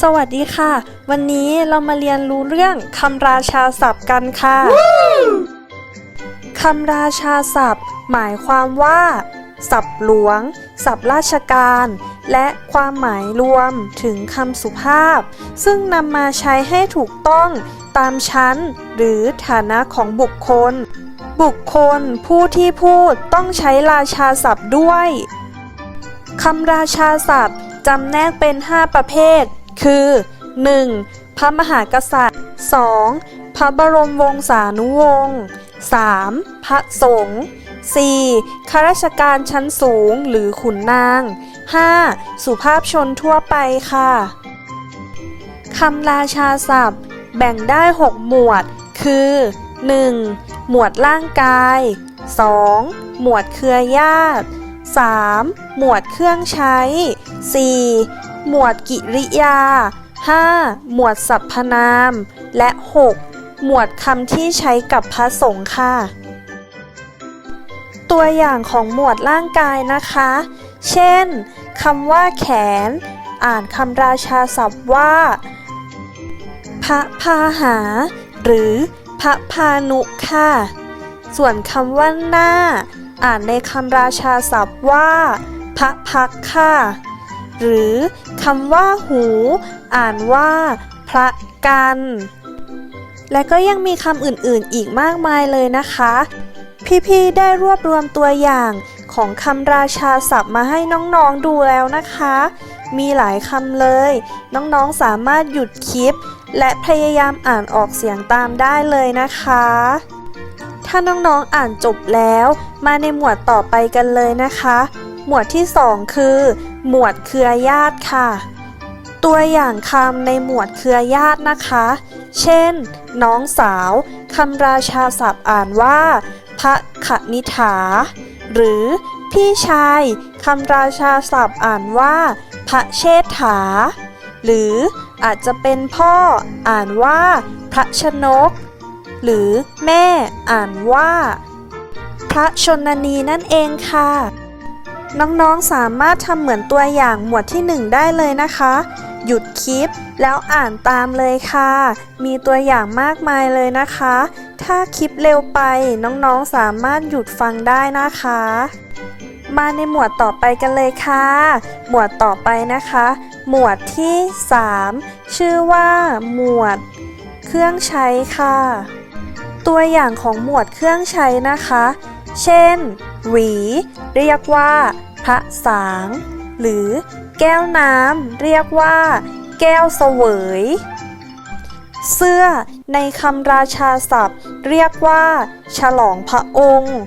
สวัสดีค่ะ วันนี้เรามาเรียนรู้เรื่องคำราชาศัพท์กันค่ะคำราชาศัพท์ หมายความว่า ศัพท์หลวง ศัพท์ราชการ และความหมายรวมถึงคำสุภาพ ซึ่งนำมาใช้ให้ถูกต้องตามชั้น หรือฐานะของบุคคล บุคคลผู้ที่พูดต้องใช้ราชาศัพท์ด้วยคำราชาศัพท์ จำแนกเป็น 5 ประเภท คือ 1. พระมหากษัตริย์ 2. พระบรมวงศานุวงศ์ 3. พระสงฆ์ 4. ข้าราชการชั้นสูงหรือขุนนาง 5. สุภาพชนทั่วไปค่ะคำราชาศัพท์ แบ่งได้ 6 หมวด คือ 1. หมวดร่างกาย 2. หมวดเครือญาติ 3. หมวดเครื่องใช้ 4. หมวดกิริยา 5. หมวดสรรพนาม และ 6. หมวดคำที่ใช้กับพระสงฆ์ค่ะ ตัวอย่างของหมวดร่างกายนะคะ เช่นคำว่าแขน อ่านคำราชาศัพท์ว่า พระพาหา หรือพระพานุค่ะ ส่วนคำว่าหน้า อ่านในคำราชาศัพท์ว่าพระพักค่ะ หรือคำว่าหู อ่านว่าพระกัน และก็ยังมีคำอื่นๆอีกมากมายเลยนะคะ พี่ๆได้รวบรวมตัวอย่างของคำราชาศัพท์มาให้น้องๆดูแล้วนะคะ มีหลายคำเลย น้องๆสามารถหยุดคลิป และพยายามอ่านออกเสียงตามได้เลยนะคะ ถ้าน้องๆอ่านจบแล้ว มาในหมวดต่อไปกันเลยนะคะ หมวดที่ 2 คือ หมวดเครือญาติค่ะ ตัวอย่างคำในหมวดเครือญาตินะคะ เช่น น้องสาวคำราชาศัพท์อ่านว่า พระขนิฐา หรือพี่ชายคำราชาศัพท์อ่านว่า พระเชษฐา หรืออาจจะเป็นพ่ออ่านว่า พระชนก หรือแม่อ่านว่า พระชนนีนั่นเองค่ะ น้องๆสามารถทำเหมือนตัวอย่างหมวดที่ 1 ได้เลยนะคะ หยุดคลิปแล้วอ่านตามเลยค่ะ มีตัวอย่างมากมายเลยนะคะ ถ้าคลิปเร็วไปน้องๆสามารถหยุดฟังได้นะคะ มาในหมวดต่อไปกันเลยค่ะ หมวดต่อไปนะคะ หมวดที่ 3 ชื่อว่า หมวด เครื่องใช้ค่ะ ตัวอย่างของหมวดเครื่องใช้นะคะ เช่น หวี เรียกว่า พระสาง หรือแก้วน้ำเรียกว่า แก้วเสวย เสื้อในคำราชาศัพท์ เรียกว่า ฉลองพระองค์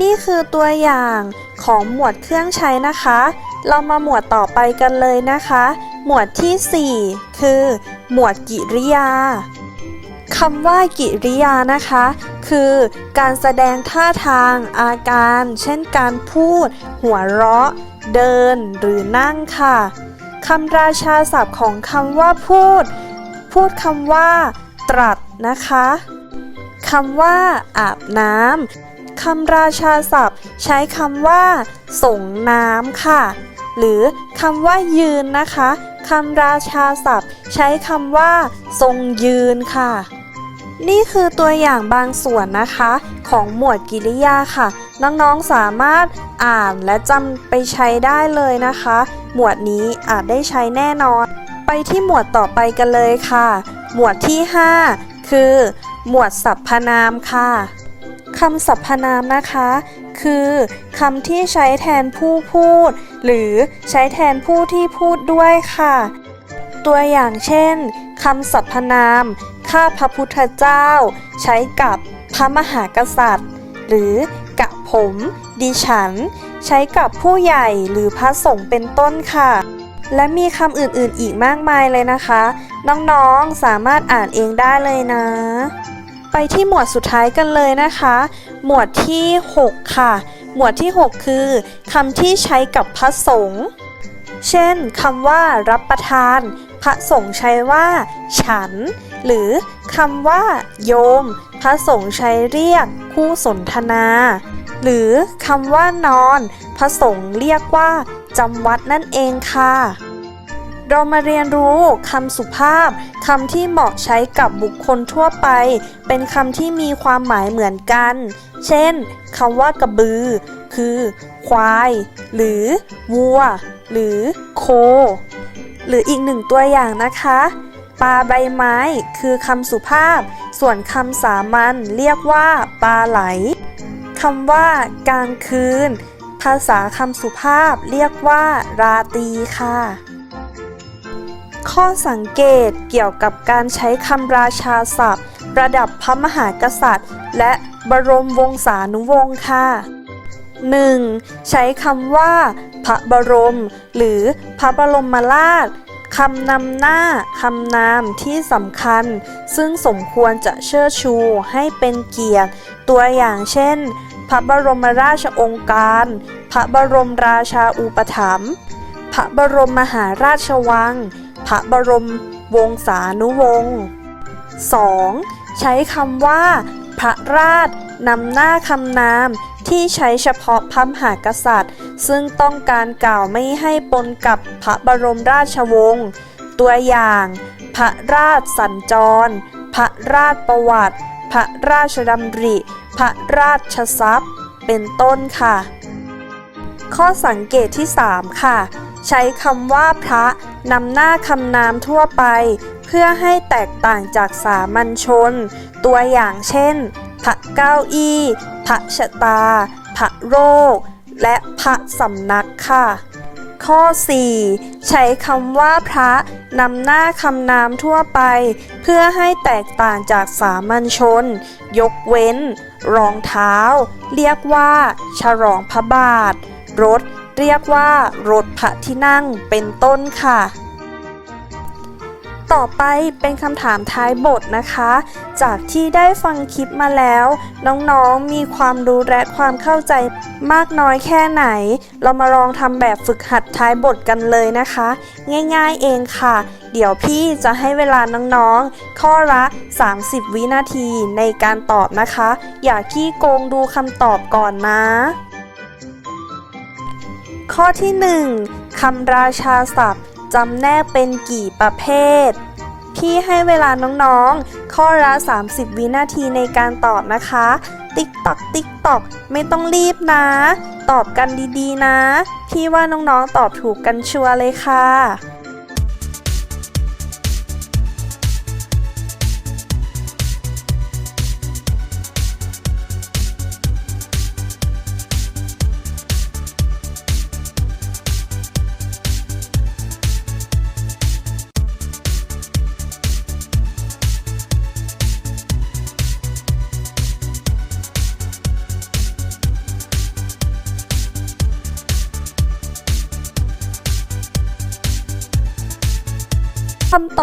นี่คือตัวอย่างของหมวดเครื่องใช้นะคะ เรามาหมวดต่อไปกันเลยนะคะ หมวดที่ 4 คือ หมวดกิริยา คำว่ากิริยานะคะ คือการแสดงท่าทางอาการ เช่นการพูด หัวเราะ เดินหรือนั่งค่ะคำราชาศัพท์ของคำว่าพูด พูดคำว่า ตรัสนะคะคำว่า อาบน้ำคำราชาศัพท์ ใช้คำว่า ส่งน้ำค่ะ หรือคำว่ายืนนะคะคำราชาศัพท์ ใช้คำว่า ทรงยืนค่ะ นี่คือตัวอย่างบางส่วนนะคะ ของหมวดกิริยาค่ะ น้องๆสามารถอ่านและจำไปใช้ได้เลยนะคะ หมวดนี้อาจได้ใช้แน่นอน ไปที่หมวดต่อไปกันเลยค่ะ หมวดที่ 5 คือ หมวดสรรพนามค่ะคำสรรพนามนะคะ คือคำที่ใช้แทนผู้พูด หรือใช้แทนผู้ที่พูดด้วยค่ะ ตัวอย่างเช่น คำสรรพนาม ข้าพระพุทธเจ้า ใช้กับพระมหากษัตริย์ หรือกับผม ดิฉัน ใช้กับผู้ใหญ่หรือพระสงฆ์เป็นต้นค่ะ และมีคำอื่นๆอีกมากมายเลยนะคะ น้องๆสามารถอ่านเองได้เลยนะ ไปที่หมวดสุดท้ายกันเลยนะคะ หมวดที่ 6 ค่ะ หมวดที่ 6 คือคำที่ใช้กับพระสงฆ์เช่นคำว่ารับประทาน พระสงฆ์ใช้ว่า ฉัน หรือคำว่า โยม พระสงฆ์ใช้เรียกคู่สนทนา หรือคำว่านอน พระสงฆ์เรียกว่าจำวัดนั่นเองค่ะ เรามาเรียนรู้คำสุภาพคำที่เหมาะใช้กับบุคคลทั่วไป เป็นคำที่มีความหมายเหมือนกัน เช่นคำว่ากระบือ คือ ควาย หรือ วัว หรือ โค หรืออีกหนึ่งตัวอย่างนะคะปลาใบไม้คือคำสุภาพ ส่วนคำสามัญเรียกว่าปลาไหลคำว่ากลางคืน ภาษาคำสุภาพเรียกว่า ราตรีค่ะ ข้อสังเกตเกี่ยวกับการใช้คำราชาศัพท์ ระดับพระมหากษัตริย์ และบรมวงศานุวงศ์ค่ะ 1. ใช้คำว่า พระบรม หรือพระบรมราชคำนำหน้าคำนามที่สำคัญ ซึ่งสมควรจะเชิดชูให้เป็นเกียรติ ตัวอย่างเช่น พระบรมราชองค์การ พระบรมราชาอุปถัมภ์พระบรมมหาราชวัง พระบรมวงศานุวงศ์ 2. ใช้คำว่า พระราชนำหน้าคำนาม ที่ใช้เฉพาะพระมหากษัตริย์ ซึ่งต้องการกล่าวไม่ให้ปนกับพระบรมราชวงศ์ตัวอย่าง พระราชสัญจร พระราชประวัติ พระราชดำริ พระราชทรัพย์ เป็นต้นค่ะ ข้อสังเกตที่ 3 ค่ะ ใช้คำว่าพระนำหน้าคำนามทั่วไป เพื่อให้แตกต่างจากสามัญชน ตัวอย่างเช่น พระเก้าอี้พระชะตา พระโรค และพระสำนักค่ะ ข้อ 4 ใช้คำว่าพระนำหน้าคำนามทั่วไป เพื่อให้แตกต่างจากสามัญชน ยกเว้น รองเท้า เรียกว่า ฉลองพระบาท รถ เรียกว่า รถพระที่นั่งเป็นต้นค่ะ ต่อไปเป็นคำถามท้ายบทนะคะ จากที่ได้ฟังคลิปมาแล้ว น้องๆมีความรู้และความเข้าใจมากน้อยแค่ไหน เรามาลองทำแบบฝึกหัดท้ายบทกันเลยนะคะ ง่ายๆเองค่ะ เดี๋ยวพี่จะให้เวลาน้องๆ ข้อละ 30 วินาทีในการตอบนะคะ อย่าขี้โกงดูคำตอบก่อนนะข้อที่ 1คำราชาศัพท์ จำแนกเป็นกี่ประเภท พี่ให้เวลาน้องๆ ข้อละ 30 วินาทีในการตอบนะคะ ติ๊กตอกติ๊กตอกไม่ต้องรีบนะ ตอบกันดีๆนะ พี่ว่าน้องๆตอบถูกกันชัวร์เลยค่ะ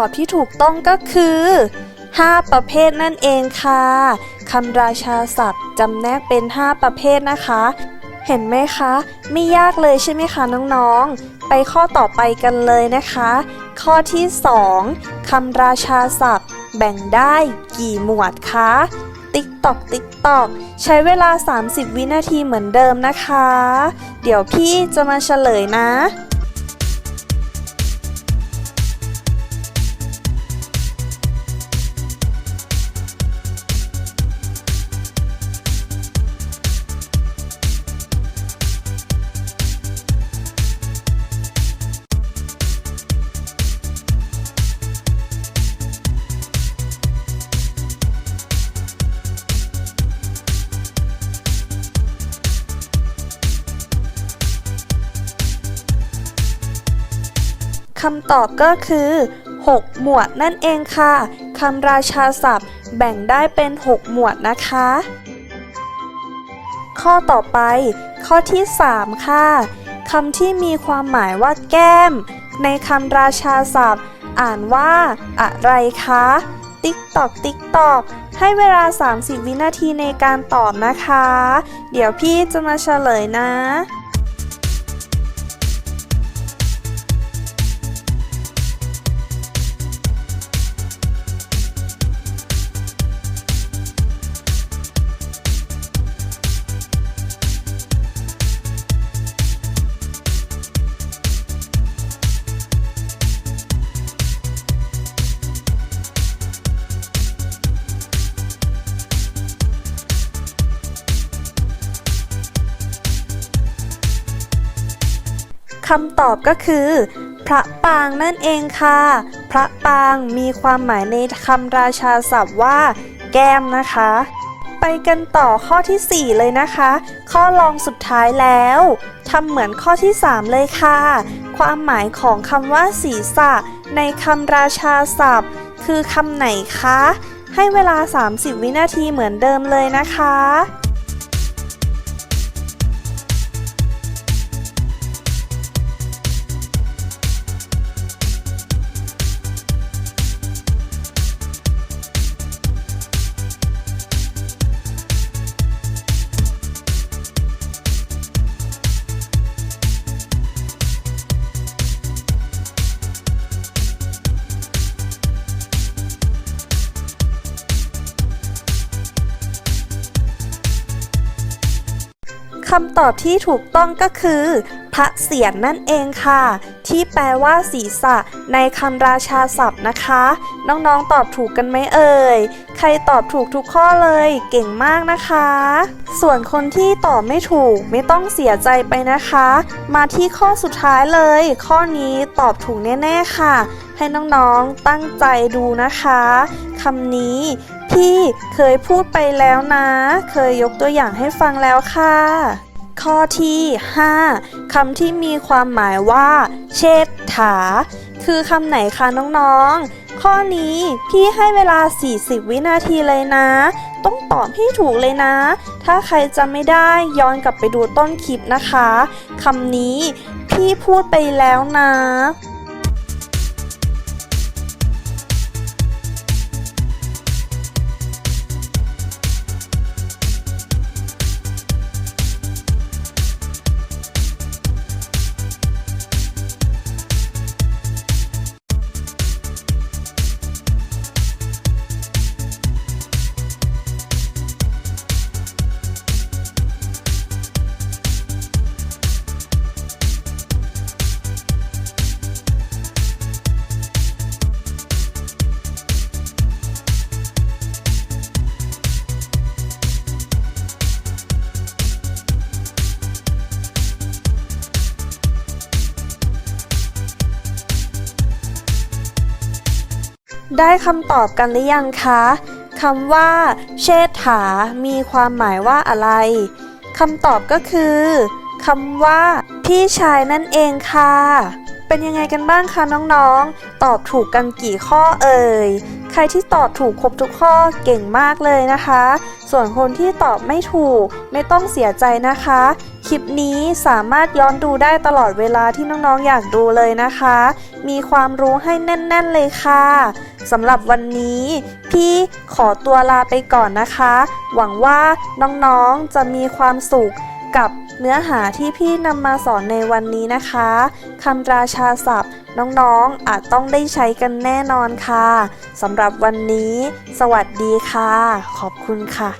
อบที่ถูกต้องก็คือ 5 ประเภทนั่นเองค่ะคำราชาศัพท์จำแนกเป็น 5 ประเภทนะคะ เห็นไหมคะ ไม่ยากเลยใช่ไหมคะน้องๆ ไปข้อต่อไปกันเลยนะคะ ข้อที่ 2คำราชาศัพท์ แบ่งได้กี่หมวดคะติ๊กตอกติ๊กตอกใช้เวลา 30 วินาทีเหมือนเดิมนะคะ เดี๋ยวพี่จะมาเฉลยนะำตอบก็คือ 6 หมวดนั่นเองค่ะคำราชาศัพท์ แบ่งได้เป็น 6 หมวดนะคะ ข้อต่อไป ข้อที่ 3 ค่ะคำที่มีความหมายว่าแก้ม ในคำราชาศัพท์ อ่านว่า อะไรคะติ๊กตอกติ๊กตอกให้เวลา 30 วินาทีในการตอบนะคะ เดี๋ยวพี่จะมาเฉลยนะ คำตอบก็คือ พระปางนั่นเองค่ะ พระปางมีความหมายในคำราชาศัพท์ว่า แก้มนะคะ ไปกันต่อข้อทีสี่ 4 เลยนะคะ ข้อรองสุดท้ายแล้วทำเหมือนข้อที่ 3 เลยค่ะ ความหมายของคำว่าศีรษะ ในคำราชาศัพท์ คือคำไหนคะ ให้เวลา 30 วินาทีเหมือนเดิมเลยนะคะำตอบที่ถูกต้องก็คือพระเศียรนั่นเองค่ะ ที่แปลว่าศีรษะ ในคำราชาศัพท์นะคะ น้องๆตอบถูกกันไหมเอ่ย ใครตอบถูกทุกข้อเลยเก่งมากนะคะ ส่วนคนที่ตอบไม่ถูกไม่ต้องเสียใจไปนะคะ มาที่ข้อสุดท้ายเลย ข้อนี้ตอบถูกแน่ ๆ ค่ะ ให้น้องๆตั้งใจดูนะคะคำนี้พี่เคยพูดไปแล้วนะ เคยยกตัวอย่างให้ฟังแล้วค่ะ ข้อที่ 5คำที่มีความหมายว่า เชษฐา คือคำไหนคะน้องๆ ข้อนี้พี่ให้เวลา 40 วินาทีเลยนะ ต้องตอบให้ถูกเลยนะ ถ้าใครจะไม่ได้ย้อนกลับไปดูต้นคลิปนะคะคำนี้พี่พูดไปแล้วนะ ได้คำตอบกันหรือยังคะคำว่า เชษฐา มีความหมายว่าอะไรคำตอบก็คือคำว่า พี่ชายนั่นเองค่ะ เป็นยังไงกันบ้างคะน้องๆ ตอบถูกกันกี่ข้อเอ่ย ใครที่ตอบถูกครบทุกข้อเก่งมากเลยนะคะ ส่วนคนที่ตอบไม่ถูกไม่ต้องเสียใจนะคะ คลิปนี้สามารถย้อนดูได้ตลอดเวลาที่น้องๆอยากดูเลยนะคะ มีความรู้ให้แน่น ๆเลยค่ะสำหรับวันนี้พี่ขอตัวลาไปก่อนนะคะ หวังว่าน้องๆจะมีความสุขกับ เนื้อหาที่พี่นำมาสอนในวันนี้นะคะคำราชาศัพท์ น้องๆอาจต้องได้ใช้กันแน่นอนค่ะสำหรับวันนี้ สวัสดีค่ะ ขอบคุณค่ะ